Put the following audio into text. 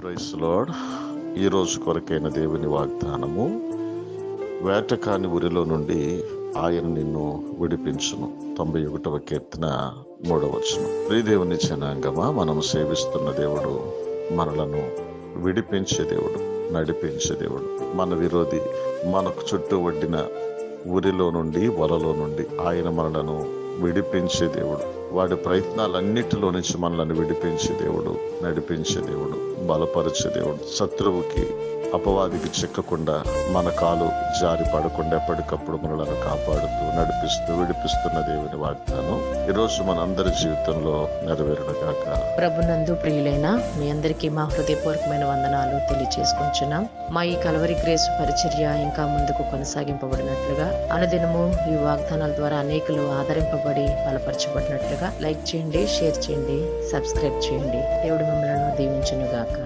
Price lord ఈ రోజు కొరకైన దేవుని వాగ్దానము వేటకాని ఊరిలో నుండి ఆయన నిన్ను విడిపించును. తొంభై ఒకటవ కీర్తన మూడవచ్చును వచనం. జనాంగమా మనం సేవిస్తున్న దేవుడు మనలను విడిపించే దేవుడు నడిపించే దేవుడు. మన విరోధి మనకు చుట్టూ వడ్డిన ఊరిలో నుండి వలలో నుండి ఆయన మనలను విడిపించే దేవుడు. వాడి ప్రయత్నాలన్నిటిలో నుంచి మనల్ని విడిపించే దేవుడు నడిపించే దేవుడు బలపరిచే దేవుడు శత్రువుకి అపవాదికి చిక్కకుండా మన కాలు జారి పడకుండా ఎప్పటికప్పుడు మనలను కాపాడుతూ నడిపిస్తూ విడిపిస్తున్న దేవుని వాగ్దానం ఈరోజు మనందరి జీవితంలో నెరవేరుడుగాక ప్రభునందు ప్రియులైన మీ అందరికీ మా హృదయపూర్వకమైన వందనాలు తెలియచేసుకుంటున్నాం. మా ఈ కలవరి గ్రేస్ పరిచర్య ఇంకా ముందుకు కొనసాగింపబడినట్లుగా అనుదినము ఈ వాగ్దానాల ద్వారా అనేకులు ఆదరింపబడి బలపరచబడినట్లుగా లైక్ చేయండి షేర్ చేయండి సబ్స్క్రైబ్ చేయండి. దేవుడు మిమ్మల్ని దీవించును గాక